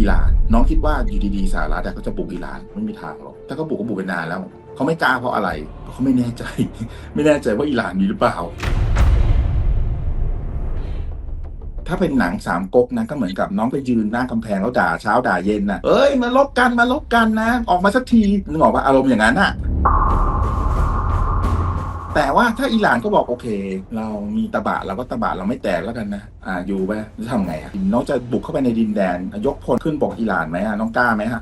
อิหร่าน น้องคิดว่าอยู่ดีๆสหรัฐเขาจะบุกอิหร่านไม่มีทางหรอกถ้าเขาบุกก็บุกไปนานแล้ว เขาไม่กล้าเพราะอะไรเพราะเขาไม่แน่ใจ ไม่แน่ใจว่าอิหร่านมีหรือเปล่า ถ้าเป็นหนังสามก๊กนะก็เหมือนกับน้องไปยืนหน้ากำแพงแล้วด่าเช้าด่าเย็นนะเอ้ยมาลบกันมาลบกันนะ ออกมาสักทีนึกออกว่าอารมณ์อย่างนั้นอะ แต่ว่าถ้าอิหร่านก็บอกโอเค เรามีตะบะเราก็ตะบะเราไม่แตกแล้วกันนะอ่าอยู่ไปจะทำไงอะน้องจะบุกเข้าไปในดินแดน ยกพลขึ้นบอกอิหร่านไหมอะน้องกล้าไหมฮะ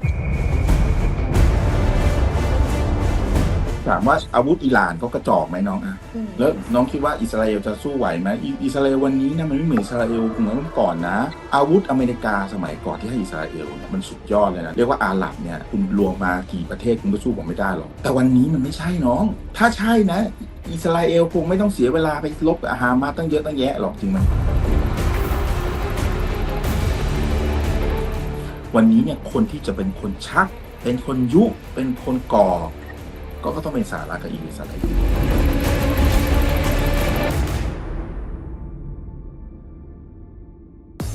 ถามว่าอาวุธอิหร่านก็กระจอกไหมน้องอะอืมแล้วน้องคิดว่าอิสราเอลจะสู้ไหวไหมอิอิสราเอลวันนี้นะมันไม่เหมือนอิสราเอลเหมือนเมื่อก่อนนะ อาวุธอเมริกาสมัยก่อนที่ให้อิสราเอลเนี่ยมันสุดยอดเลยนะเรียกว่าอาหรับเนี่ยคุณรวมมากี่ประเทศคุณก็สู้ผมไม่ได้หรอกแต่วันนี้มันไม่ใช่น้อง ถ้าใช่นะ อิสราเอลคงไม่ต้องเสียเวลาไปลบกับฮามาสตั้งเยอะตั้งแยะหรอกจริงไหมวันนี้เนี่ยคนที่จะเป็นคนชัก เป็นคนยุ เป็นคนก่อ ก็ก็ต้องเป็นสหรัฐกับอิสราเอล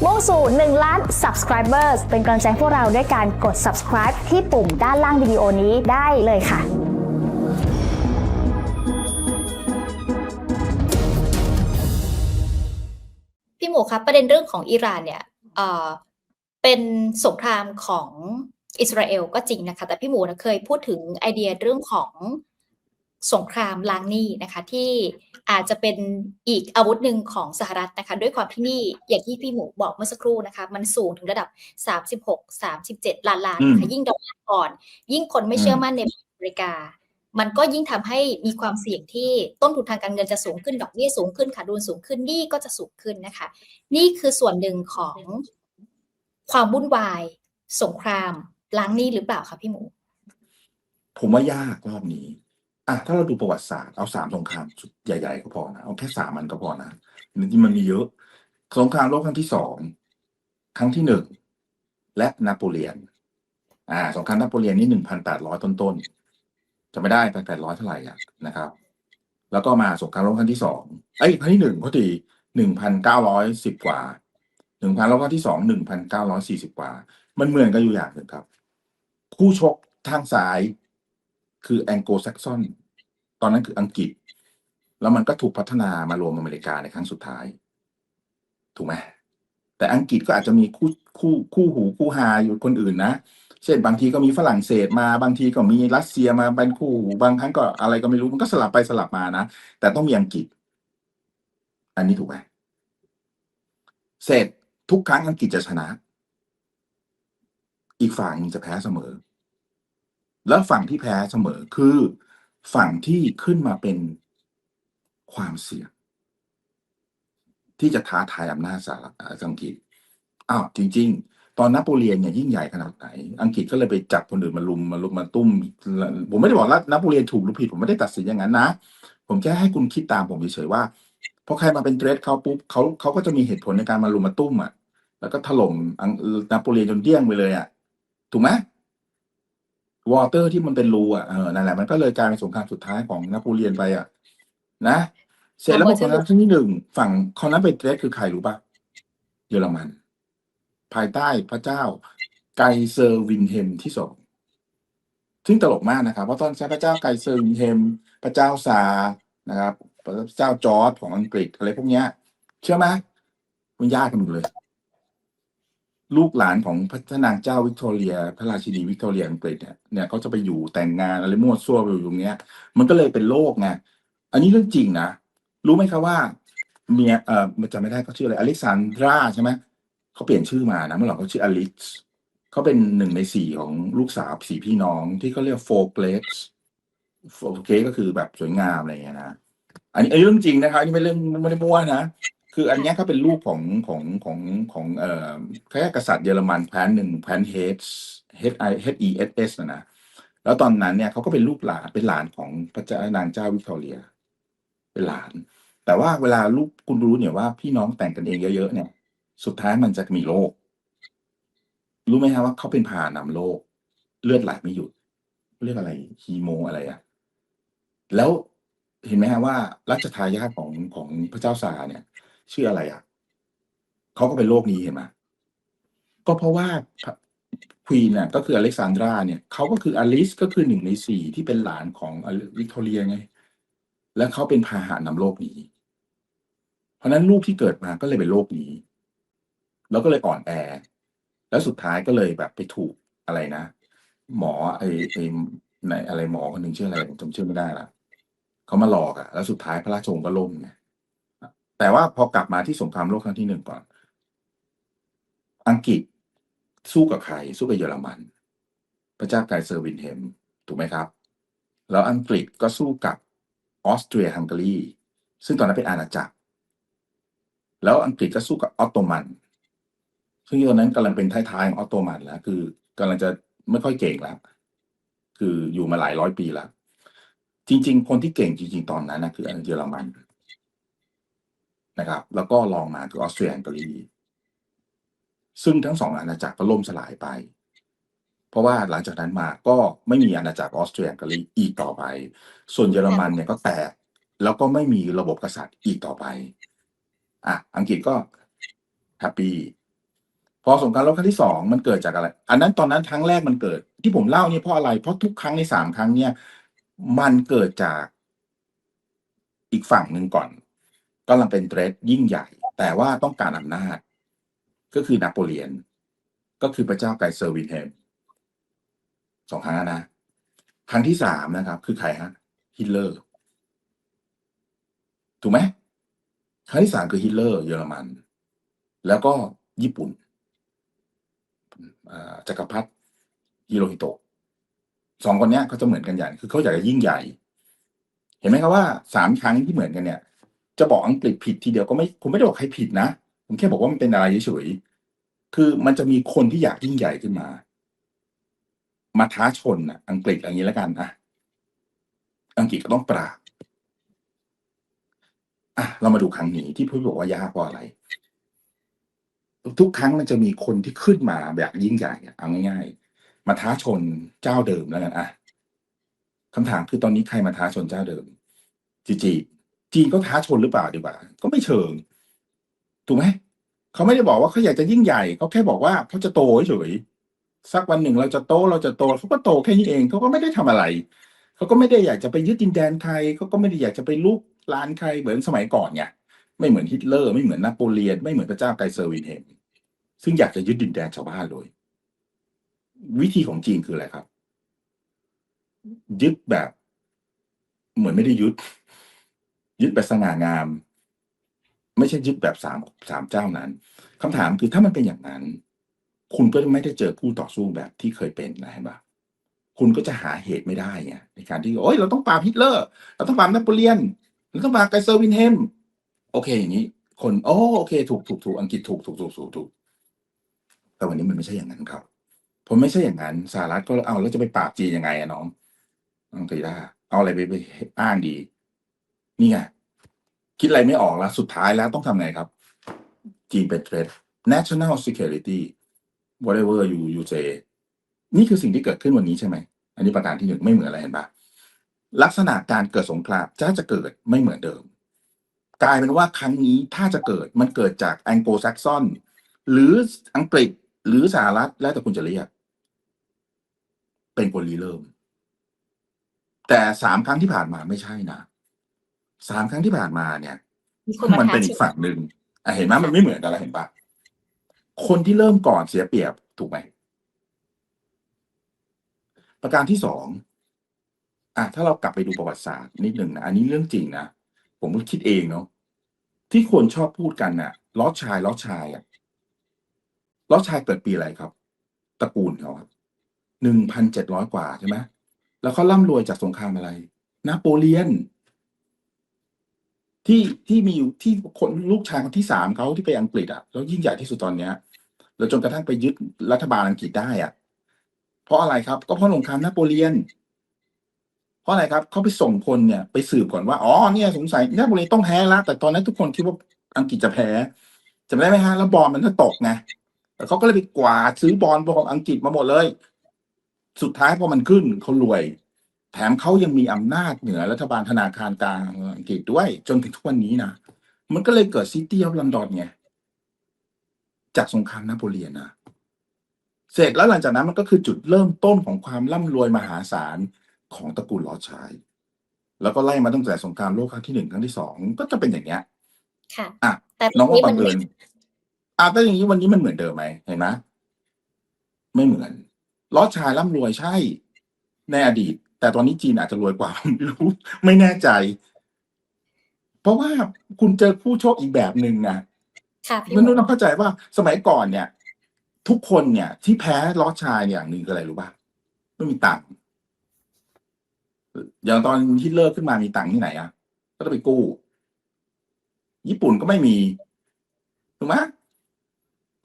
มุ่งสู่ 1 ล้าน subscribers เป็นกำลังใจให้พวกเราด้วยการกด subscribe ที่ปุ่มด้านล่างวิดีโอนี้ได้เลยค่ะพี่หมูครับประเด็นเรื่องของอิหร่านเนี่ยเอ่อเป็นสงครามของ อิสราเอลก็จริงนะคะ แต่พี่หมูนะเคยพูดถึงไอเดียเรื่องของสงครามล้างหนี้นะคะ ที่อาจจะเป็นอีกอาวุธหนึ่งของสหรัฐนะคะ ด้วยความที่นี่อย่างที่พี่หมูบอกเมื่อสักครู่นะคะ มันสูงถึงระดับ 36 37 ล้านล้านนะคะยิ่งดอลลาร์อ่อน ยิ่งคนไม่เชื่อมั่นในอเมริกา มันก็ยิ่งทำให้มีความเสี่ยงที่ต้นทุนทางการเงินจะสูงขึ้นดอกเบี้ยสูงขึ้นขาดดุลสูงขึ้นหนี้ก็จะสูงขึ้นนะคะ นี่คือส่วนหนึ่งของความวุ่นวาย สงคราม ล้างหนี้หรือเปล่าคะพี่หมู ผมว่ายากรอบนี้อะถ้าเราดูประวัติศาสตร์เอาสามสงครามชุดใหญ่ๆก็พอนะเอาแค่สามมันก็พอนะจริงๆมันมีเยอะสงครามโลกครั้งที่สองครั้งที่หนึ่งและนโปเลียน อ่าสงครามนโปเลียนนี่หนึ่งพันแปดร้อยต้นๆจะไม่ได้แปดแปดร้อยเท่าไหร่อะนะครับ แล้วก็มาสงครามโลกครั้งที่สองเอ้ยครั้งที่หนึ่งพอดีหนึ่งพันเก้าร้อยสิบกว่าหนึ่งพันแล้วก็ที่สองหนึ่งพันเก้าร้อยสี่สิบกว่า มันเหมือนกันอยู่อย่างหนึ่งครับ คู่ชกทางซ้าย คือแองโกลแซกซอนตอนนั้นคืออังกฤษ แล้วมันก็ถูกพัฒนามารวมอเมริกาในครั้งสุดท้าย ถูกไหมแต่อังกฤษก็อาจจะมีคู่คู่คู่หูคู่ฮาอยู่คนอื่นนะเช่นบางทีก็มีฝรั่งเศสมาบางทีก็มีรัสเซียมาเป็นคู่ บางครั้งก็อะไรก็ไม่รู้มันก็สลับไปสลับมานะแต่ต้องมีอังกฤษ อันนี้ถูกไหมเสร็จทุกครั้งอังกฤษจะชนะ อีกฝั่งจะแพ้เสมอ แล้วฝั่งที่แพ้เสมอคือฝั่งที่ขึ้นมาเป็นความเสี่ยง ที่จะท้าทายอำนาจสหรัฐอังกฤษอ้าวจริง ๆ ตอนนโปเลียนเนี่ยยิ่งใหญ่ขนาดไหน อังกฤษก็เลยไปจับคนอื่นมาลุมมาลุมมาตุ้ม ผมไม่ได้บอกว่านโปเลียนถูกหรือผิดผมไม่ได้ตัดสินอย่างนั้นนะผมแค่ให้คุณคิดตามผมเฉยๆว่าพอใครมาเป็นเทรดเขาปุ๊บเขาเขาก็จะมีเหตุผลในการมาลุมมาตุ้มอะ แล้วก็ถล่มอังนโปเลียนจนเดี้ยงไปเลยอะ ถูกไหม วอเตอร์ที่มันเป็นรูอะเออนั่นแหละมันก็เลยกลายเป็นสงครามสุดท้ายของนโปเลียนไปอะ นะเสร็จแล้วมาสงครามครั้งที่หนึ่งฝั่งเขานั้นเป็นเทรดคือใครรู้ป่ะเยอรมัน ภายใต้พระเจ้าไกเซอร์วินเฮมที่สองซึ่งตลกมากนะครับเพราะตอนใช้พระเจ้าไกเซอร์วินเฮมพระเจ้าซานะครับ พระเจ้าจอร์จของอังกฤษอะไรพวกเนี้ย เชื่อไหมมันยากกันหมดเลย ลูกหลานของพระนางเจ้าวิกตอเรีย พระราชินีวิกตอเรียอังกฤษเนี่ยเนี่ยเขาจะไปอยู่แต่งงานอะไรมั่วซั่วไปอยู่ตรงเนี้ย มันก็เลยเป็นโรคไงอันนี้เรื่องจริงนะรู้ไหมครับว่าเมียเอ่อมันจำไม่ได้เขาชื่ออะไรอเล็กซานดราใช่ไหมเขาเปลี่ยนชื่อมานะเมื่อหลังเขาชื่ออลิซเขาเป็นหนึ่งในสี่ของลูกสาวสี่พี่น้องที่เขาเรียกโฟเกรสโฟเกรสก็คือแบบสวยงามอะไรอย่างเงี้ยนะอันนี้อันนี้เรื่องจริงนะครับอันนี้ไม่เรื่องไม่ได้มั่วนะ คืออันเนี้ยเขาเป็นลูกของของของของเอ่อแค่กษัตริย์เยอรมันแพนหนึ่งแพนเฮดเฮดไอเฮดอีเอสเอสนะนะ แล้วตอนนั้นเนี่ยเขาก็เป็นลูกหลานเป็นหลานของพระเจ้านางเจ้าวิกตอเรีย เป็นหลาน แต่ว่าเวลาลูกคุณรู้เนี่ยว่าพี่น้องแต่งกันเองเยอะๆเนี่ย สุดท้ายมันจะมีโรครู้ไหมฮะว่าเขาเป็นพานำโรคเลือดไหลไม่หยุดเรียกอะไรฮีโมอะไรอะแล้วเห็นไหมฮะว่ารัชทายาทของของพระเจ้าซาเนี่ย ชื่ออะไรอะเขาก็เป็นโรคนี้เห็นไหมก็เพราะว่าควีนน่ะก็คืออเล็กซานดราเนี่ยเขาก็คืออลิสก็คือหนึ่งในสี่ที่เป็นหลานของวิกตอเรียไง และเขาเป็นพาหะนำโลกนี้ เพราะฉะนั้นลูกที่เกิดมาก็เลยเป็นโรคนี้ แล้วก็เลยอ่อนแอ แล้วสุดท้ายก็เลยแบบไปถูกอะไรนะ หมอไอ้ไอ้ไหนอะไรหมอคนหนึ่งชื่ออะไรผมจำชื่อไม่ได้ละเขามาหลอกอะแล้วสุดท้ายพระราชวงศ์ก็ล่มไง แต่ว่าพอกลับมาที่สงครามโลกครั้งที่หนึ่งก่อน อังกฤษสู้กับใคร สู้กับเยอรมัน พระเจ้าไกรเซอร์วินเฮมถูกไหมครับ แล้วอังกฤษก็สู้กับออสเตรียฮังการีซึ่งตอนนั้นเป็นอาณาจักร แล้วอังกฤษก็สู้กับออตโตมัน ซึ่งตอนนั้นกำลังเป็นท้ายๆของออตโตมันแล้ว คือกำลังจะไม่ค่อยเก่งแล้ว คืออยู่มาหลายร้อยปีแล้ว จริง ๆ คนที่เก่งจริง ๆ ตอนนั้นนะคือเยอรมัน นะครับ แล้วก็ลองมาคือออสเตรียฮังการีซึ่งทั้งสองอาณาจักรก็ล่มสลายไป เพราะว่าหลังจากนั้นมาก็ไม่มีอาณาจักรออสเตรียฮังการีอีกต่อไป ส่วนเยอรมันเนี่ยก็แตกแล้วก็ไม่มีระบบกษัตริย์อีกต่อไปอะอังกฤษก็แฮปปี้พอสงครามโลกครั้งที่สองมันเกิดจากอะไร อันนั้นตอนนั้นครั้งแรกมันเกิด ที่ผมเล่าเนี่ยเพราะอะไร เพราะทุกครั้งในสามครั้งเนี่ย มันเกิดจากอีกฝั่งหนึ่งก่อน กำลังเป็นเทรดยิ่งใหญ่ แต่ว่าต้องการอำนาจ ก็คือนโปเลียน ก็คือพระเจ้าไกเซอร์วินเฮมสองครั้งนะ ครั้งที่สามนะครับ คือใครฮะฮิตเลอร์ ถูกไหมครั้งที่สามคือฮิตเลอร์ เยอรมัน แล้วก็ญี่ปุ่นจักรพรรดิฮิโรฮิโตะสองคนนี้เขาจะเหมือนกันอย่างคือเขาอยากจะยิ่งใหญ่ เห็นไหมครับว่าสามครั้งที่เหมือนกันเนี่ย จะบอกอังกฤษผิดทีเดียวก็ไม่ผมไม่ได้บอกใครผิดนะ ผมแค่บอกว่ามันเป็นอะไรเฉยๆคือมันจะมีคนที่อยากยิ่งใหญ่ขึ้นมา มาท้าชนอะอังกฤษอย่างนี้แล้วกันอะอังกฤษก็ต้องปราบอะเรามาดูครั้งนี้ที่พูดบอกว่ายากเพราะอะไร ทุกครั้งมันจะมีคนที่ขึ้นมาแบบยิ่งใหญ่เอาง่ายๆ มาท้าชนเจ้าเดิมแล้วกันอะคำถามคือตอนนี้ใครมาท้าชนเจ้าเดิมจีจี จีนก็ท้าชนหรือเปล่าดีกว่า ก็ไม่เชิง ถูกไหมเขาไม่ได้บอกว่าเขาอยากจะยิ่งใหญ่เขาแค่บอกว่าเขาจะโตเฉยๆสักวันหนึ่งเราจะโตเราจะโตเขาก็โตแค่นี้เองเขาก็ไม่ได้ทำอะไรเขาก็ไม่ได้อยากจะไปยึดดินแดนใครเขาก็ไม่ได้อยากจะไปลุกลานใครเหมือนสมัยก่อนไงไม่เหมือนฮิตเลอร์ไม่เหมือนนโปเลียนไม่เหมือนพระเจ้าไกเซอร์วินเฮมซึ่งอยากจะยึดดินแดนชาวบ้านเลย วิธีของจีนคืออะไรครับ ยึดแบบ เหมือนไม่ได้ยึด ยึดแบบสง่างาม ไม่ใช่ยึดแบบสามสามเจ้านั้นคำถามคือถ้ามันเป็นอย่างนั้น คุณก็ไม่ได้เจอคู่ต่อสู้แบบที่เคยเป็นนะเห็นปะคุณก็จะหาเหตุไม่ได้ไงในการที่โอ้ยเราต้องปราบฮิตเลอร์ เราต้องปราบนโปเลียนเราต้องปราบไกเซอร์วินเฮมโอเค อย่างนี้ คนโอ้โอเค ถูกถูกถูกอังกฤษถูกถูกถูกถูกถูกแต่วันนี้มันไม่ใช่อย่างนั้นครับผมไม่ใช่อย่างนั้นสหรัฐก็เอาแล้วจะไปปราบจีนยังไงอะน้องอังกฤษได้เอาอะไรไปไปอ้างดี นี่ไง คิดอะไรไม่ออกแล้ว สุดท้ายแล้วต้องทำไงครับ จีนเป็น threat national security whatever you you say นี่คือสิ่งที่เกิดขึ้นวันนี้ใช่ไหม อันนี้ประการที่หนึ่งไม่เหมือนอะไรเห็นปะลักษณะการเกิดสงครามจะจะเกิดไม่เหมือนเดิม กลายเป็นว่าครั้งนี้ถ้าจะเกิดมันเกิดจากแองโกลแซกซอนหรืออังกฤษหรือสหรัฐแล้วแต่คุณจะเรียก เป็นคนรีเริ่ม แต่สามครั้งที่ผ่านมาไม่ใช่นะ สามครั้งที่ผ่านมาเนี่ยมีคนมามันท้าเป็นชอีกนฝั่งหนึ่งอะเห็นไหมมันไม่เหมือนกันแล้วเห็นปะคนที่เริ่มก่อนเสียเปรียบถูกไหมประการที่สองอะถ้าเรากลับไปดูประวัติศาสตร์นิดหนึ่งนะอันนี้เรื่องจริงนะผมก็คิดเองเนาะที่คนชอบพูดกันน่ะล้อชายล้อชายอะล้อชายเกิดปีอะไรครับ ตระกูลเขาครับหนึ่งพันเจ็ดร้อยกว่าใช่ไหมแล้วเขาร่ำรวยจากสงครามอะไร นโปเลียน ที่ที่มีอยู่ที่คนลูกชายคนที่สามเขาที่ไปอังกฤษอะแล้วยิ่งใหญ่ที่สุดตอนเนี้ยแล้วจนกระทั่งไปยึดรัฐบาลอังกฤษได้อะ เพราะอะไรครับ ก็เพราะสงครามนโปเลียน เพราะอะไรครับเขาไปส่งคนเนี่ย ไปสืบก่อนว่าอ๋อเนี่ยสงสัยนโปเลียนต้องแพ้ละแต่ตอนนั้นทุกคนคิดว่าอังกฤษจะแพ้จำได้ไหมฮะแล้วบอลมันก็ตกไงแต่เขาก็เลยไปกวาดซื้อบอลของอังกฤษมาหมดเลย สุดท้ายพอมันขึ้นเขารวย แถมเขายังมีอำนาจเหนือรัฐบาลธนาคารกลางอังกฤษด้วย จนถึงทุกวันนี้นะมันก็เลยเกิดซิตี้ออฟลอนดอนไงจากสงครามนโปเลียนนะเสร็จแล้วหลังจากนั้นมันก็คือจุดเริ่มต้นของความร่ำรวยมหาศาลของตระกูลลอดชาย แล้วก็ไล่มาตั้งแต่สงครามโลกครั้งที่หนึ่งครั้งที่สองก็จะเป็นอย่างเงี้ย ค่ะอะแต่น้องว่าบังมัเอิญอะแต่อย่างนี้วันนี้มันเหมือนเดิมไหมเห็นไหมไม่เหมือนลอดชายร่ำรวยใช่ ในอดีต แต่ตอนนี้จีนอาจจะรวยกว่าไม่รู้ ไม่แน่ใจ เพราะว่าคุณเจอผู้โชคอีกแบบหนึ่งนะค่ะพี่หมันมูต้องเข้าใจว่าสมัยก่อนเนี่ย ทุกคนเนี่ย ที่แพ้ลอดชายเนี่ยอย่างหนึ่งคืออะไรรู้ป่ะไม่มีตังค์อย่างตอนฮิตเลอร์ขึ้นมามีตังค์ที่ไหนอะ ก็ต้องไปกู้ ญี่ปุ่นก็ไม่มีถูกไหม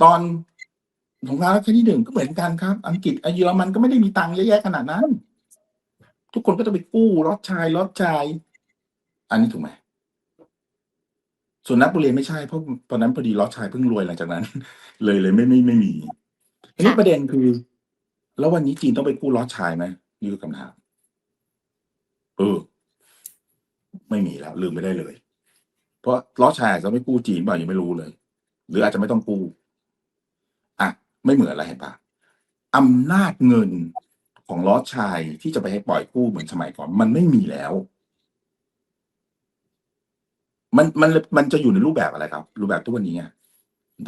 ตอนสงครามโลกครั้งที่หนึ่งก็เหมือนกันครับ อังกฤษไอ้เยอรมันก็ไม่ได้มีตังค์เยอะแยะขนาดนั้น ทุกคนก็ต้องไปกู้ลอดชายลอดชาย อันนี้ถูกไหมส่วนนักบุเรียนไม่ใช่เพราะตอนนั้นพอดีลอดชายเพิ่งรวยหลังจากนั้น เลยเลยไม่ไม่ไม่มีอันนี้ประเด็นคือ แล้ววันนี้จีนต้องไปกู้ลอดชายไหมนี่คือคำถามเออไม่มีแล้ว ลืมไม่ได้เลย เพราะลอดชายอาจจะไม่กู้จีนเปล่ายังไม่รู้เลย หรืออาจจะไม่ต้องกู้อะไม่เหมือนอะไรเห็นปะอำนาจเงิน ของลอชายที่จะไปให้ปล่อยกู้เหมือนสมัยก่อน มันไม่มีแล้ว มันมันมันจะอยู่ในรูปแบบอะไรครับ รูปแบบทุกวันนี้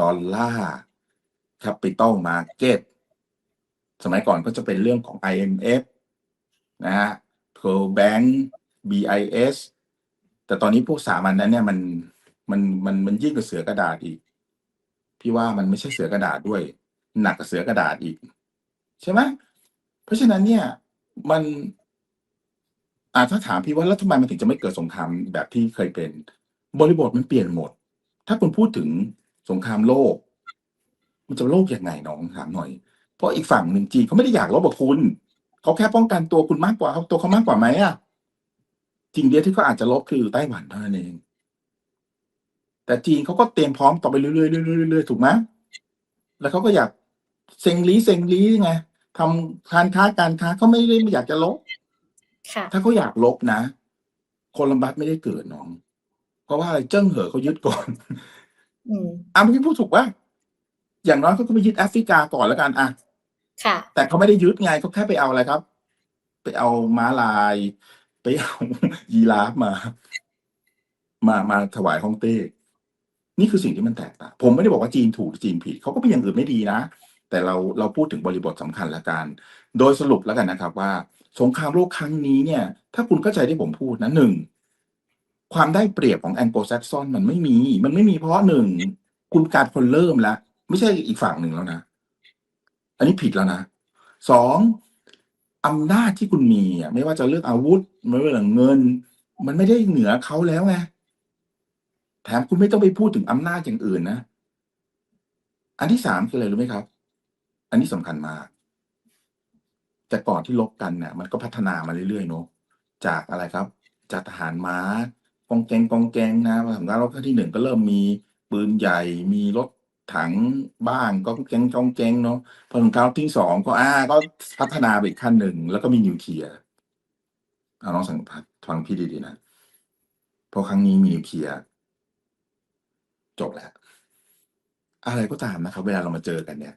ดอลลาร์แคปิตอลมาเก็ตสมัยก่อนก็จะเป็นเรื่องของ IMF นะฮะ Pearl Bank BIS แต่ตอนนี้พวกสามัญนั้นเนี่ยมันมันมันมันยิ่งกว่าเสือกระดาษอีก พี่ว่ามันไม่ใช่เสือกระดาษด้วย หนักกว่าเสือกระดาษอีก ใช่ไหม ราะฉะนั้นเนี่ยมันอาถ้าถามพี่ว่าแล้วทำไมมันถึงจะไม่เกิดสงครามแบบที่เคยเป็น บริบทมันเปลี่ยนหมด ถ้าคุณพูดถึงสงครามโลก มันจะโลกยังไงน้องถามหน่อย เพราะอีกฝั่งหนึ่งจีนเขาไม่ได้อยากลบกับคุณเขาแค่ป้องกันตัวคุณมากกว่าเขาตัวเขามากกว่าไหมอะจริงเดียวที่เขาอาจจะลบคือไต้หวันเท่านั้นเอง แต่จีนเขาก็เตรียมพร้อมต่อไปเรื่อยๆเรื่อยๆเรื่อยๆถูกไหมแล้วเขาก็อยากเซ็งลีเซ็งลีไง ทำการค้าการค้าเขาไม่ได้ไม่อยากจะลบ ค่ะ ถ้าเขาอยากลบนะ โคลัมบัสไม่ได้เกิดน้อง เพราะว่าอะไรเจิ้งเหอเขายึดก่อนอืมอะพี่พูดถูกว่า อย่างน้อยเขาก็ไปยึดแอฟริกาก่อนแล้วกันอะค่ะ แต่เขาไม่ได้ยึดไงเขาแค่ไปเอาอะไรครับ ไปเอาม้าลาย ไปเอายีราฟมา มามาถวายฮ่องเต้นี่คือสิ่งที่มันแตกต่างผมไม่ได้บอกว่าจีนถูกหรือจีนผิดเขาก็เป็นอย่างอื่นไม่ดีนะ แต่เราเราพูดถึงบริบทสำคัญละกัน โดยสรุปแล้วกันนะครับว่า สงครามโลกครั้งนี้เนี่ย ถ้าคุณเข้าใจที่ผมพูดนะหนึ่งความได้เปรียบของแองโกลแซกซอนมันไม่มี มันไม่มีเพราะหนึ่งคุณการคนเริ่มแล้ว ไม่ใช่อีกฝั่งหนึ่งแล้วนะ อันนี้ผิดแล้วนะสองอำนาจที่คุณมีอะไม่ว่าจะเรื่องอาวุธ ไม่ว่าเรื่องเงิน มันไม่ได้เหนือเขาแล้วไงแถมคุณไม่ต้องไปพูดถึงอำนาจอย่างอื่นนะ อันที่สามคืออะไรรู้ไหมครับ อันนี้สำคัญมาก แต่ก่อนที่ลบกันเนี่ยมันก็พัฒนามาเรื่อยๆเนาะจากอะไรครับ จากทหารม้ากองแกงกองแกงนะพอสงครามโลกครั้งที่หนึ่งก็เริ่มมีปืนใหญ่ มีรถถังบ้างกองแกงกองแกงเนาะพอสงครามที่สองก็อ่าก็พัฒนาไปอีกขั้นหนึ่งแล้วก็มีนิวเคลียร์เอาน้องสังพัดฟังพี่ดีๆนะพอครั้งนี้มีนิวเคลียร์จบแล้ว อะไรก็ตามนะครับ เวลาเรามาเจอกันเนี่ย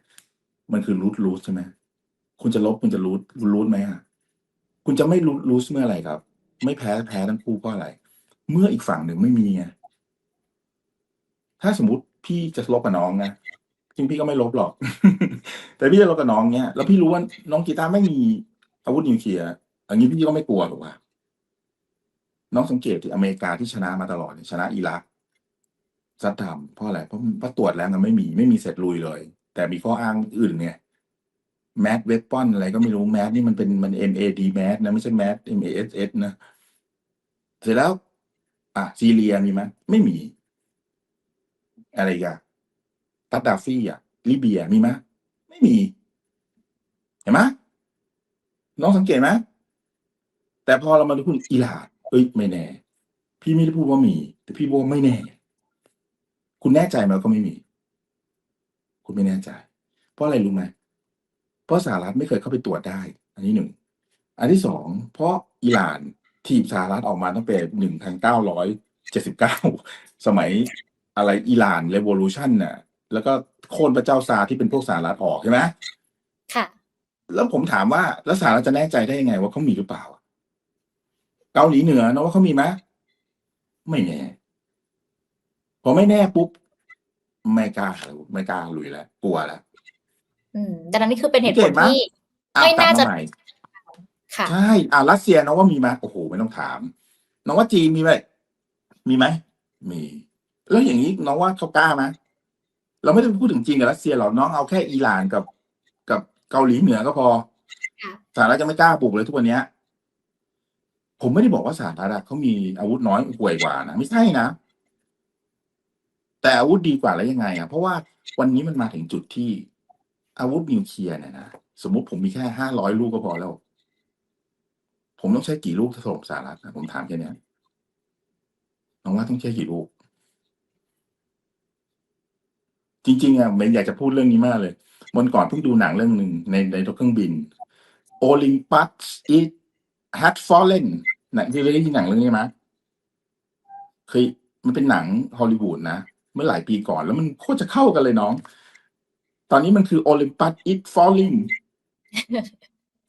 มันคือรูทรูทใช่ไหมคุณจะลบคุณจะรูทรูทไหมอะคุณจะไม่รูทรูทเมื่อไหร่ครับ ไม่แพ้แพ้ทั้งคู่ก็อะไร เมื่ออีกฝั่งหนึ่งไม่มีไงถ้าสมมติพี่จะลบกับน้องนะจริงพี่ก็ไม่ลบหรอก แต่พี่จะลบกับน้องเนี้ยแล้วพี่รู้ว่าน้องกีตาร์ไม่มีอาวุธนิวเคลียร์อันนี้พี่ก็ไม่กลัวหรอกว่าน้องสังเกตที่อเมริกาที่ชนะมาตลอดชนะอิรักซัดดำเพราะอะไรเพราะเพราะตรวจแล้วมันไม่มีไม่มีเสร็จลุยเลย แต่มีข้ออ้างอื่นไงแมสเวปอนอะไรก็ไม่รู้แมสนี่มันเป็นมัน MAD แมสนะ ไม่ใช่แมส MASS นะ เสร็จแล้ว อะซีเรียมีไหมไม่มี อะไรกันตัดดาฟี่อะลิเบียมีไหมไม่มี เห็นไหมน้องสังเกตไหมแต่พอเรามาดูคุณอิหร่านเอ้ยไม่แน่ พี่ไม่ได้พูดว่ามี แต่พี่บอกว่าไม่แน่ คุณแน่ใจไหมก็ไม่มี คุณไม่แน่ใจ เพราะอะไรรู้ไหมเพราะสหรัฐไม่เคยเข้าไปตรวจได้ อันนี้หนึ่ง อันที่สอง เพราะอิหร่านทีมสหรัฐออกมาตั้งแต่หนึ่งพันเก้าร้อยเจ็ดสิบเก้าสมัยอะไรอิหร่านเรวอลูชันน่ะ แล้วก็โค่นพระเจ้าซาร์ที่เป็นพวกสหรัฐออกใช่ไหมค่ะ แล้วผมถามว่าแล้วสหรัฐจะแน่ใจได้ยังไง ว่าเขามีหรือเปล่า เกาหลีเหนือนะว่าเขามีไหมไม่แน่พอไม่แน่ปุ๊บ ไม่กล้าไม่กล้าลุยแล้วกลัวแล้ว อืมดังนั้นนี่คือเป็นเหตุผเห็ลนไหมที่ อ่ไม่น่าจะ กลับใหม่ค่ะ ใช่อ่ารัสเซียน้องว่ามีไหมโอ้โหไม่ต้องถาม น้องว่าจีนมีไหมมีไหมมี แล้วอย่างนี้น้องว่าเขากล้าไหมเราไม่ต้องพูดถึงจีนกับรัสเซียหรอกน้องเอาแค่อิหร่านกับ กับเกาหลีเหนือก็พอค่ะ สหรัฐจะไม่กล้าปลุกเลยทุกวันเนี้ย ผมไม่ได้บอกว่าสหรัฐอะเขามีอาวุธน้อยห่วยกว่านะไม่ใช่นะ แต่อาวุธดีกว่าแล้วยังไงอะเพราะว่าวันนี้มันมาถึงจุดที่ อาวุธนิวเคลียร์เนี่ยนะสมมุติผมมีแค่ห้าร้อยลูกก็พอแล้ว ผมต้องใช้กี่ลูกถล่มสหรัฐนะผมถามแค่นี้น้องว่าต้องใช้กี่ลูก จริงๆอะเมนอยากจะพูดเรื่องนี้มากเลยวันก่อนเพิ่งดูหนังเรื่องหนึ่งในในรถเครื่องบิน Olympus it had fallen หนังที่เคยได้ยินหนังเรื่องนี้ไหมเคยมันเป็นหนังฮอลลีวูดนะ เมื่อหลายปีก่อน แล้วมันโคตรจะเข้ากันเลยน้อง ตอนนี้มันคือ Olympus it falling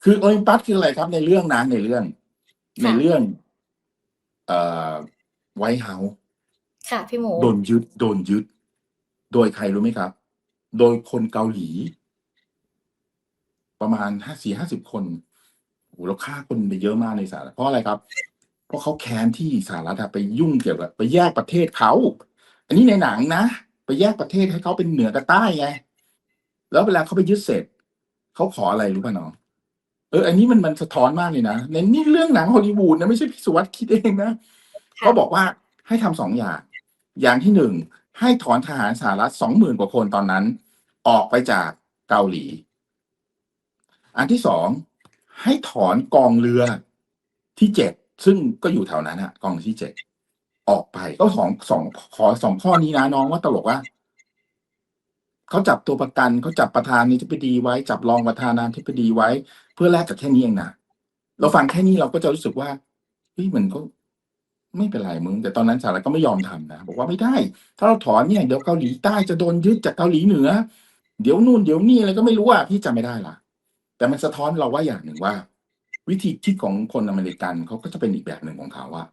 คือโอลิมปัสคืออะไรครับ ในเรื่องนะในเรื่อง ในเรื่อง เอ่อไวท์เฮาส์ค่ะ พี่หมูโดนยึดโดนยึด โดยใครรู้ไหมครับ โดยคนเกาหลี ประมาณห้าสี่ห้าสิบคนโอ้โหแล้วฆ่าคนไปเยอะมากในสหรัฐเพราะอะไรครับ เพราะเขาแค้นที่สหรัฐอะไปยุ่งเกี่ยวกับไปแยกประเทศเขา อันนี้ในหนังนะ ไปแยกประเทศให้เขาเป็นเหนือกับใต้ไง แล้วเวลาเขาไปยึดเสร็จเขาขออะไรรู้ป่ะน้องเออ อันนี้มันมันสะท้อนมากเลยนะในนี่เรื่องหนังฮอลลีวูดนะไม่ใช่พิสวัสด์คิดเองนะค่ะเขาบอกว่าให้ทำสองอย่าง อย่างที่หนึ่งให้ถอนทหารสหรัฐสองหมื่นกว่าคนตอนนั้น ออกไปจากเกาหลี อันที่สองให้ถอนกองเรือที่เจ็ดซึ่งก็อยู่แถวนั้นอะกองเรือที่เจ็ด ออกไป ก็สองสองขอสองข้อนี้นะน้องว่าตลกว่าเขาจับตัวประกันเขาจับประธานาธิบดีไว้ จับรองประธานาธิบดีไว้ เพื่อแลกกับแค่นี้เองนะเราฟังแค่นี้เราก็จะรู้สึกว่าเฮ้ยมันก็ไม่เป็นไรมึง แต่ตอนนั้นสหรัฐก็ไม่ยอมทำนะบอกว่าไม่ได้ ถ้าเราถอนเนี่ยเดี๋ยวเกาหลีใต้จะโดนยึดจากเกาหลีเหนือ เดี๋ยวนู่นเดี๋ยวนี่อะไรก็ไม่รู้อะพี่จำไม่ได้ละแต่มันสะท้อนเราว่าอย่างหนึ่งว่า วิธีคิดของคนอเมริกันเขาก็จะเป็นอีกแบบหนึ่งของเขาว่า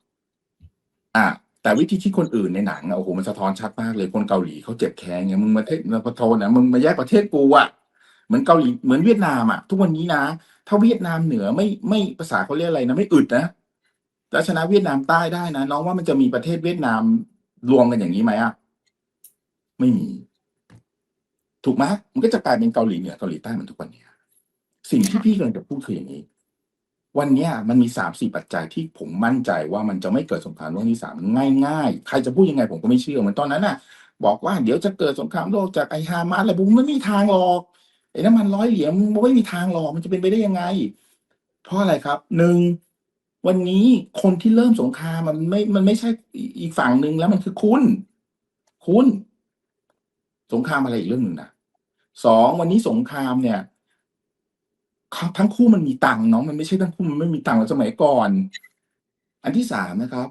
อะแต่วิธีคิดคนอื่นในหนังอะโอ้โหมันสะท้อนชัดมากเลยคนเกาหลีเขาเจ็บแค้นไงมึงมาเทศมาโทษนะมึงมาแยกประเทศกูอะเหมือนเกาหลีเหมือนเวียดนามอะทุกวันนี้นะถ้าเวียดนามเหนือไม่ไม่ภาษาเขาเรียกอะไรนะไม่อึดนะแล้วชนะเวียดนามใต้ได้นะน้องว่ามันจะมีประเทศเวียดนามรวมกันอย่างนี้ไหมอะไม่มี ถูกไหมมันก็จะกลายเป็นเกาหลีเหนือเกาหลีใต้เหมือนทุกวันนี้สิ่งที่พี่กำลังจะพูดคืออย่างนี้ วันนี้มันมีสามสี่ปัจจัยที่ผมมั่นใจว่ามันจะไม่เกิดสงครามโลกที่สามง่ายๆ ใครจะพูดยังไงผมก็ไม่เชื่อเหมือนตอนนั้นน่ะ บอกว่าเดี๋ยวจะเกิดสงครามโลกจากไอฮามาสอะไรบุ้มไม่มีทางหรอกไอ้น้ำมันร้อยเหรียญมันไม่มีทางหรอกมันจะเป็นไปได้ยังไง เพราะอะไรครับหนึ่งวันนี้คนที่เริ่มสงครามมันไม่มันไม่ใช่อีกฝั่งหนึ่งแล้วมันคือคุณ คุณ สงครามอะไรอีกเรื่องหนึ่งนะสองวันนี้สงครามเนี่ย ทั้งคู่มันมีตังค์เนาะมันไม่ใช่ทั้งคู่มันไม่มีตังค์เหมือนสมัยก่อน อันที่สามนะครับ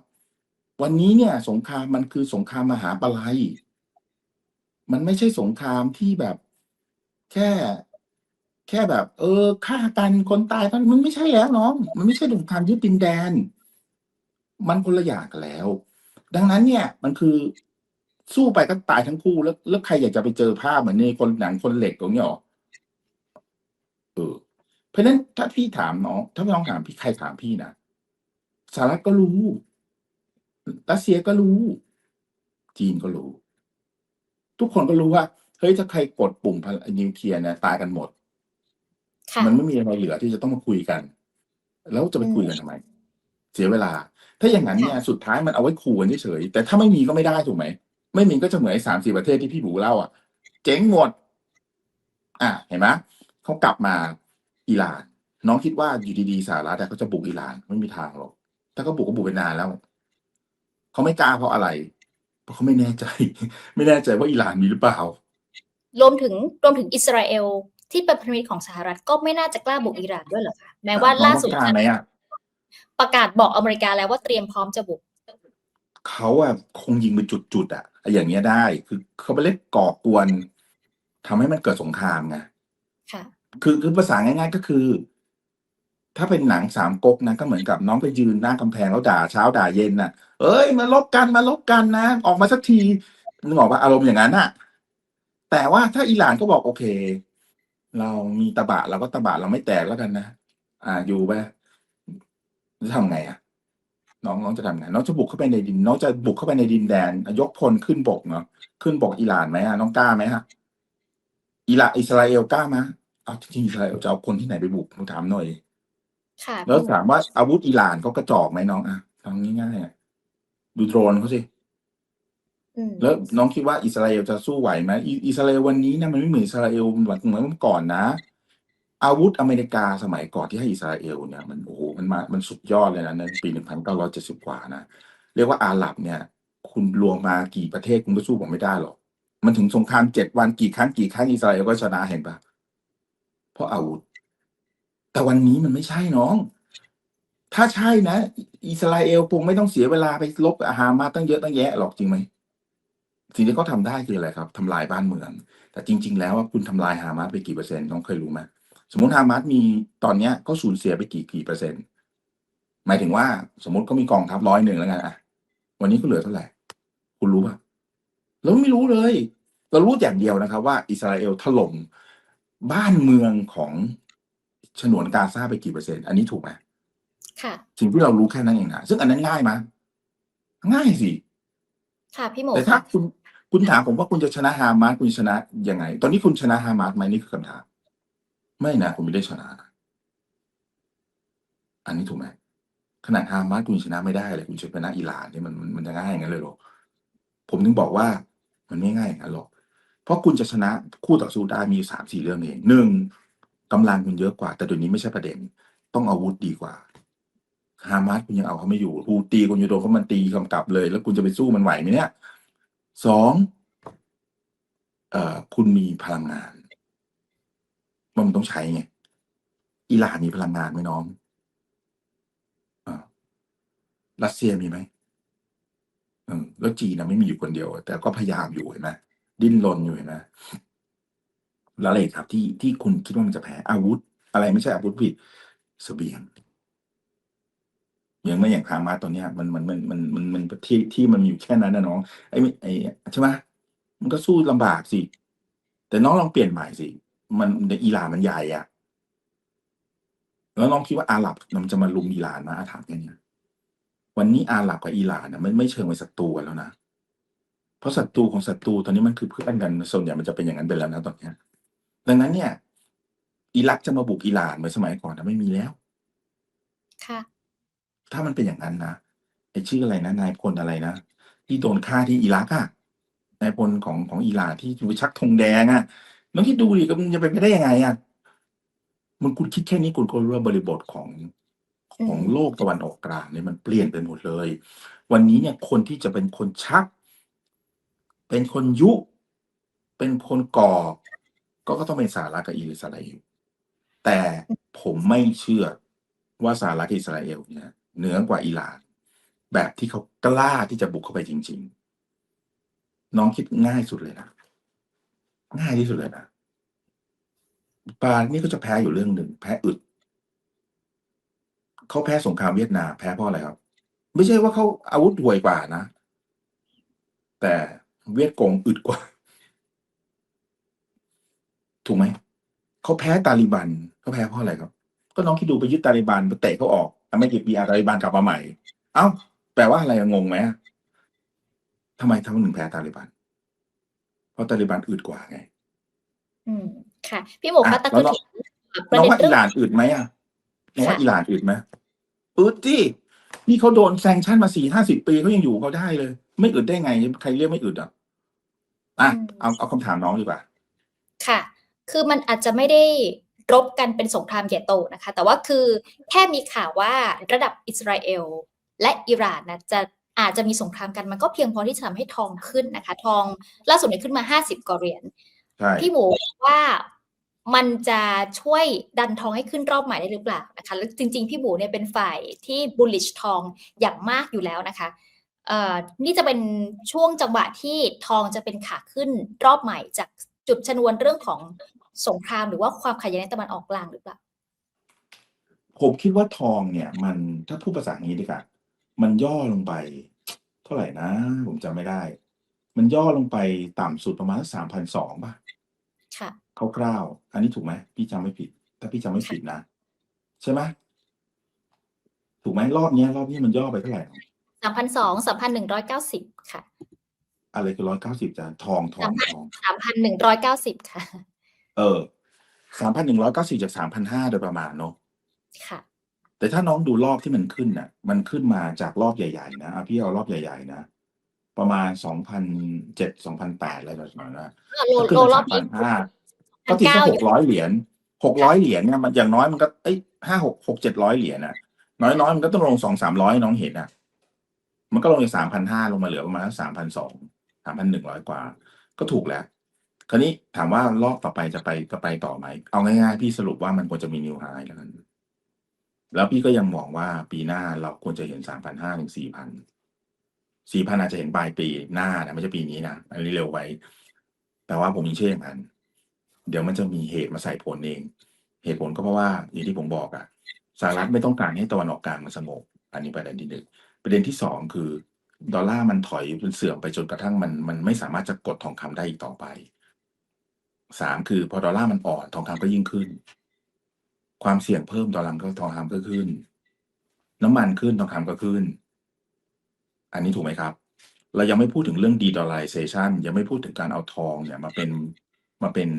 วันนี้เนี่ย สงครามมันคือสงครามมหาปลัยมันไม่ใช่สงครามที่แบบ แค่ แค่แบบ เออฆ่ากันคนตายกันมันไม่ใช่แล้วน้องมันไม่ใช่สงครามยึดดินแดน มันคนละอย่างกันแล้ว ดังนั้นเนี่ย มันคือสู้ไปก็ตายทั้งคู่แล้วแล้วใครอยากจะไปเจอภาพเหมือนในคนหนังคนเหล็กตรงนี้หรอเออ เพราะฉะนั้นถ้าพี่ถามน้อง ถ้าพี่น้องถามพี่ใครถามพี่นะสหรัฐก็รู้รัสเซียก็รู้ จีนก็รู้ ทุกคนก็รู้ว่าเฮ้ยถ้าใครกดปุ่มพลังนิวเคลียร์เนี่ยตายกันหมดค่ะมันไม่มีอะไรเหลือที่จะต้องมาคุยกัน แล้วจะไปคุยกันทำไม เสียเวลา ถ้าอย่างนั้นเนี่ยสุดท้ายมันเอาไว้ขู่กันเฉยๆแต่ถ้าไม่มีก็ไม่ได้ถูกไหมไม่มีก็จะเหมือนไอ้สามสี่ประเทศที่พี่บูเล่าอะ เจ๊งหมด อะเห็นไหมเขากลับมา อิหร่าน น้องคิดว่าอยู่ดีๆสหรัฐอะเขาจะบุกอิหร่านไม่มีทางหรอก ถ้าเขาบุกก็บุกไปนานแล้ว เขาไม่กล้าเพราะอะไร เพราะเขาไม่แน่ใจ ไม่แน่ใจว่าอิหร่านมีหรือเปล่า รวมถึงรวมถึงอิสราเอลที่เป็นพันธมิตรของสหรัฐก็ไม่น่าจะกล้าบุกอิหร่านด้วยเหรอคะแม้ว่าล่าสุดน้องต้องการไหมอะประกาศบอกอเมริกาแล้วว่าเตรียมพร้อมจะบุกเขาอะคงยิงเป็นจุดๆอะไอ้อย่างเงี้ยได้ คือเขาไปเล่นก่อกวนทำให้มันเกิดสงครามไง คือคือภาษาง่าย ๆ ก็คือ ถ้าเป็นหนังสามก๊กนะก็เหมือนกับน้องไปยืนหน้ากำแพงแล้วด่าเช้าด่าเย็นน่ะ เอ้ยมาลบกันมาลบกันนะ ออกมาสักทีนึกออกว่าอารมณ์อย่างนั้นน่ะ แต่ว่าถ้าอิหร่านก็บอกโอเค เรามีตะบะเราก็ตะบะเราไม่แตกแล้วกันนะอ่าอยู่ไปจะทำไงอะน้องน้องจะทำไงน้องจะบุกเข้าไปในดิน น้องจะบุกเข้าไปในดินแดน ยกพลขึ้นบกเนาะขึ้นบกอิหร่านไหมอะน้องกล้าไหมฮะอิหร่านอิสราเอลกล้าไหม อาจริงๆอิสราเอลจะเอาคนที่ไหนไปบุกผมถามหน่อย ค่ะแล้วพี่หมูถามว่าอาวุธอิหร่านเขากระจอกไหมน้องอะทำง่ายๆอะดูโดรนเขาสิ อืมแล้วน้องคิดว่าอิสราเอลจะสู้ไหวไหมอิอิสราเอลวันนี้นะมันไม่เหมือนอิสราเอลเหมือนเหมือนเมื่อก่อนนะ อาวุธอเมริกาสมัยก่อนที่ให้อิสราเอลเนี่ยมันโอ้โหมันมามันสุดยอดเลยนะในปีหนึ่งพันเก้าร้อยเจ็ดสิบกว่านะเรียกว่าอาหรับเนี่ย คุณรวมมากี่ประเทศคุณก็สู้ผมไม่ได้หรอก มันถึงสงครามเจ็ดวันกี่ครั้งกี่ครั้งอิสราเอลก็ชนะเห็นปะเพ ราะอาวุธ แต่วันนี้มันไม่ใช่น้อง ถ้าใช่นะ อิสราเอลคงไม่ต้องเสียเวลาไปลบกับฮามาตั้งเยอะตั้งแยะหรอกจริงไหมสิ่งที่เขาทำได้คืออะไรครับทำลายบ้านเมือง แต่จริง ๆ แล้วว่าคุณทำลายฮามาสไปกี่เปอร์เซ็นต์น้องเคยรู้ไหมสมมติฮามาสมีตอนเนี้ยก็สูญเสียไปกี่กี่เปอร์เซ็นต์หมายถึงว่าสมมติก็มีกองทัพร้อยหนึ่งแล้วกันอะวันนี้ก็เหลือเท่าไหร่ คุณรู้ปะเราไม่รู้เลย เรารู้อย่างเดียวนะครับ ว่าอิสราเอลถล่ม บ้านเมืองของฉนวนกาซาไปกี่เปอร์เซ็นต์อันนี้ถูกไหมค่ะ สิ่งที่เรารู้แค่นั้นเองนะซึ่งอันนั้นง่ายไหมง่ายสิค่ะพี่หมูแต่ถ้าค่ะคุณคุณถามผมว่าคุณจะชนะฮามาสคุณชนะยังไง ตอนนี้คุณชนะฮามาสไหมนี่คือคำถาม ไม่นะคุณไม่ได้ชนะนะอันนี้ถูกไหมขนาดฮามาสคุณชนะไม่ได้เลยคุณจะชนะอิหร่านนี่มันมันมันจะง่ายอย่างนั้นเลยเหรอผมถึงบอกว่า มันไม่ง่ายอย่างนั้นหรอก เพราะคุณจะชนะคู่ต่อสู้ได้มีสามสี่เรื่องเองหนึ่งกำลังคุณเยอะกว่า แต่เดี๋ยวนี้ไม่ใช่ประเด็น ต้องอาวุธดีกว่าฮามาสคุณยังเอาเขาไม่อยู่ฮูตีคุณจะโดนเขามันตีกำกับเลย แล้วคุณจะไปสู้มันไหวไหมเนี่ยสองเอ่อคุณมีพลังงาน มันต้องใช้ไงอิหร่านมีพลังงานไหมน้องอรัสเซียมีไหมแล้วจีนนะไม่มีอยู่คนเดียว แต่ก็พยายามอยู่เห็นไหม ดิ้นรนอยู่เห็นไหมแล้วอะไรครับ ที่ที่คุณคิดว่ามันจะแพ้อาวุธ อะไรไม่ใช่อาวุธผิดเสบียงอย่างไม่อย่างฮามาตอนเนี้ยมันมันมันมันมันมันที่ที่มันอยู่แค่นั้นนะน้องไอ้ไอ้ใช่ไหมมันก็สู้ลำบากสิ แต่น้องลองเปลี่ยนใหม่สิ มันอิหร่านมันใหญ่อะแล้วน้องคิดว่าอาหรับมันจะมาลุมอิหร่านมาถามแค่นี้วันนี้อาหรับกับอิหร่านนะมันไม่เชิงเป็นศัตรูกันแล้วนะ เพราะศัตรูของศัตรูตอนนี้มันคือเพื่อนกันส่วนใหญ่มันจะเป็นอย่างนั้นไปแล้วนะตอนเนี้ยดังนั้นเนี่ย อิรักจะมาบุกอิหร่านเหมือนสมัยก่อนนะไม่มีแล้ว ค่ะ ถ้ามันเป็นอย่างนั้นนะไอชื่ออะไรนะนายพลอะไรนะที่โดนฆ่าที่อิรักอะนายพลของของอิหร่านที่ไปชักธงแดงอะน้องคิดดูดิก็มันจะเป็นไปได้ยังไงอะมันคุณคิดแค่นี้คุณก็รู้ว่าบริบทของของอืมโลกตะวันออกกลางเนี่ยมันเปลี่ยนไปหมดเลย วันนี้เนี่ยคนที่จะเป็นคนชัก เป็นคนยุ เป็นคนก่อ ก็ก็ต้องเป็นสหรัฐกับอิสราเอลแต่ผมไม่เชื่อว่าสหรัฐกับอิสราเอลเนี่ยเหนือกว่าอิหร่าน แบบที่เขากล้าที่จะบุกเข้าไปจริง ๆ น้องคิดง่ายสุดเลยนะง่ายที่สุดเลยนะปานี่ก็จะแพ้อยู่เรื่องหนึ่งแพ้อึดเขาแพ้สงครามเวียดนามแพ้เพราะอะไรครับ ไม่ใช่ว่าเขาอาวุธห่วยกว่านะ แต่ เวียดกงอึดกว่า ถูกไหม เขาแพ้ตาลิบันเขาแพ้เพราะอะไรครับ ก็น้องคิดดูไปยึดตาลิบันไปเตะเขาออกทำไม่กี่ปีอาตาลิบันกลับมาใหม่ เอ้า แปลว่าอะไรอะงงไหมอะทำไมทำไมถึงแพ้ตาลิบัน เพราะตาลิบันอึดกว่าไง อืม ค่ะ พี่หมูอะคะแต่แล้คือวน้องถึงประน้องเด็นว่าเรื่อิองหร่านอึดไหมอะน้องว่าค่ะอิหร่านอึดไหมอึดที่นี่เขาโดนแซงชั่นมาสี่ห้าสิบปีเขายังอยู่เขาได้เลย ไม่อึดได้ไง ใครเรียกไม่อึดอะ อะเอาเอาคำถามน้องดีกว่า ค่ะ คือมันอาจจะไม่ได้รบกันเป็นสงครามใหญ่โตนะคะ แต่ว่าคือแค่มีข่าวว่าระดับอิสราเอลและอิหร่านนะจะอาจจะมีสงครามกันมันก็เพียงพอที่จะทำให้ทองขึ้นนะคะ ทองล่าสุดเนี่ยขึ้นมา50กว่าเหรียญ ใช่ พี่หมูว่ามันจะช่วยดันทองให้ขึ้นรอบใหม่ได้หรือเปล่านะคะ แล้วจริงๆ พี่หมูเนี่ยเป็นฝ่ายที่ bullish ทองอย่างมากอยู่แล้วนะคะเอ่อ นี่จะเป็นช่วงจังหวะที่ทองจะเป็นขาขึ้นรอบใหม่จากจุดชนวนเรื่องของสงครามหรือว่าความขัดแย้งในตะวันออกกลางหรือเปล่าผมคิดว่าทองเนี่ย มันถ้าพูดภาษาอย่างนี้ดีกว่ามันย่อลงไป เท่าไหร่นะ ผมจำไม่ได้ มันย่อลงไปต่ำสุดประมาณสามพันสองป่ะค่ะคร่าวๆอันนี้ถูกไหมพี่จำไม่ผิด ถ้าพี่จำไม่ผิดนะ ใช่ไหมถูกไหมรอบเนี้ยรอบนี้มันย่อไปเท่าไหร่ สามพันสองสามพันหนึ่งร้อยเก้าสิบค่ะอะไรคือร้อยเก้าสิบจานทองทองทองสามพันหนึ่งร้อยเก้าสิบค่ะ เออสามพันหนึ่งร้อยเก้าสิบจากสามพันห้าโดยประมาณเนาะค่ะ แต่ถ้าน้องดูรอบที่มันขึ้นน่ะ มันขึ้นมาจากรอบใหญ่ๆนะอะพี่เอารอบใหญ่ๆนะประมาณสองพันเจ็ดสองพันแปดอะไรแบบนั้นนะโลก็ขึ้นโลมารอสาบมพันี้นห้าก็ทีแค่เก้าหอยู่กร้อยเหรียญหกร้อยเหรียญเนี่ยมันอย่างน้อยมันก็เอ้ยห้าหกหกเจ็ดร้อยเหรียญน่ะ น้อยๆมันก็ต้องลงสองสามร้อยน้องเห็นอะ มันก็ลงจากสามพันห้าลงมาเหลือประมาณสามพันสองสามพันหนึ่งร้อยกว่า ก็ถูกแล้ว คราวนี้ถามว่ารอบต่อไปจะไปจะไปต่อไหม เอาง่ายๆ พี่สรุปว่ามันควรจะมีนิวไฮแล้วกัน แล้วพี่ก็ยังมองว่าปีหน้าเราควรจะเห็นสามพันห้าถึงสี่พันสี่พันอาจจะเห็นปลายปีหน้านะไม่ใช่ปีนี้นะ อันนี้เร็วไว้ แต่ว่าผมยังเชื่ออย่างนั้น เดี๋ยวมันจะมีเหตุมาใส่ผลเอง เหตุผลก็เพราะว่าอย่างที่ผมบอกอะสหรัฐไม่ต้องการให้ตะวันออกกลางมันสงบอันนี้ประเด็นที่หนึ่ง ประเด็นที่สองคือดอลลาร์มันถอยจนเสื่อมไปจนกระทั่งมันมันไม่สามารถจะกดทองคำได้อีกต่อไปสามคือพอดอลลาร์มันอ่อนทองคำก็ยิ่งขึ้น ความเสี่ยงเพิ่มดอลลาร์ก็ทองคำก็ขึ้น น้ำมันขึ้นทองคำก็ขึ้น อันนี้ถูกไหมครับ เรายังไม่พูดถึงเรื่อง de-dollarization ยังไม่พูดถึงการเอาทองเนี่ยมาเป็นมาเป็น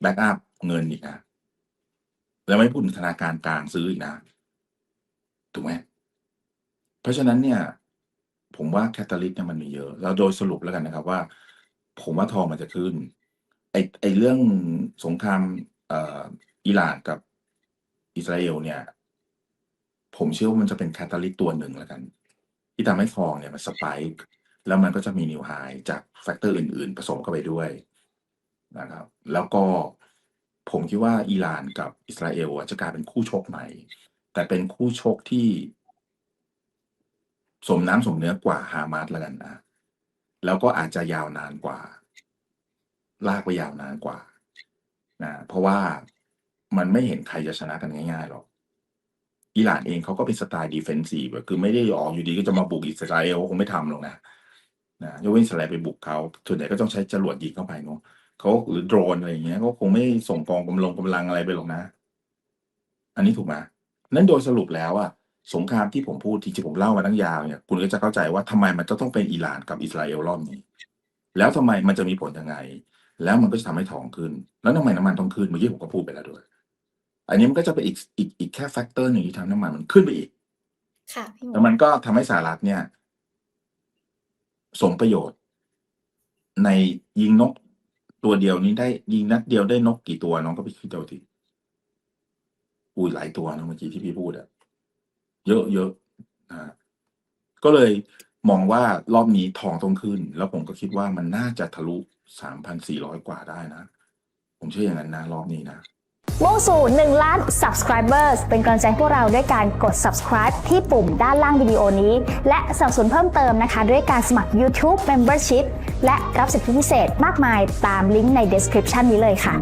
แบ็กอัพเงินอีกนะแล้วไม่พูดถึงธนาคารกลางซื้ออีกนะถูกไหม เพราะฉะนั้นเนี่ย ผมว่าแคตตาลิสต์เนี่ยมันมีเยอะ แล้วโดยสรุปแล้วกันนะครับว่า ผมว่าทองมันจะขึ้น ไอไอเรื่องสงครามเอ่ออิหร่านกับอิสราเอลเนี่ย ผมเชื่อว่ามันจะเป็นแคตตาลิสต์ตัวหนึ่งแล้วกัน ที่ทำให้ทองเนี่ยมันสปายแล้วมันก็จะมีนิวไฮจากแฟกเตอร์อื่น ๆ ผสมเข้าไปด้วยนะครับ แล้วก็ผมคิดว่าอิหร่านกับอิสราเอลอะจะกลายเป็นคู่ชกใหม่ แต่เป็นคู่ชกที่ สมน้ำสมเนื้อกว่าฮามาสแล้วกันนะแล้วก็อาจจะยาวนานกว่า ลากไปยาวนานกว่านะเพราะว่ามันไม่เห็นใครจะชนะกันง่ายๆหรอกอิหร่านเองเขาก็เป็นสไตล์ดีเฟนซีฟคือไม่ได้ออกอยู่ดีก็จะมาบุกอิสราเอลคงไม่ทำหรอกนะนะยกเว้นอิสราเอลไปบุกเขาส่วนใหญ่ก็ต้องใช้จรวดยิงเข้าไปเนาะเขาหรือโดรนอะไรอย่างเงี้ยเขาคงไม่ส่งกองกำลังกำลังอะไรไปหรอกนะ อันนี้ถูกไหมนั้นโดยสรุปแล้วอะ สงครามที่ผมพูดที่ที่ผมเล่ามาตั้งยาวเนี่ยคุณก็จะเข้าใจว่าทำไมมันจะต้องเป็นอิหร่านกับอิสราเอลรอบนี้ แล้วทำไมมันจะมีผลยังไง แล้วมันก็จะทำให้ทองขึ้น แล้วทำไมน้ำมันต้องขึ้นเมื่อกี้ผมก็พูดไปแล้วด้วย อันนี้มันก็จะเป็นอีกอีกอีกแค่แฟกเตอร์หนึ่งที่ทำให้น้ำมันมันขึ้นไปอีก ค่ะพี่หมูแล้วมันก็ทำให้สหรัฐเนี่ยสมประโยชน์ ในยิงนกตัวเดียวนี้ได้ยิงนัดเดียวได้นกกี่ตัวน้องก็ไปคิดเอาทีอุ้ยหลายตัวนะเมื่อกี้ที่พี่พูดอะ เยอะเยอะนะก็เลยมองว่ารอบนี้ทองต้องขึ้น แล้วผมก็คิดว่ามันน่าจะทะลุสามพันสี่ร้อยกว่าได้นะ ผมเชื่ออย่างนั้นนะ รอบนี้นะมุ่งสู่1ล้าน subscribers เป็นกำลังใจพวกเราด้วยการกด subscribe ที่ปุ่มด้านล่างวิดีโอนี้ และสนับสนุนเพิ่มเติมนะคะ ด้วยการสมัคร YouTube Membership และรับสิทธิพิเศษมากมายตามลิงก์ใน description นี้เลยค่ะ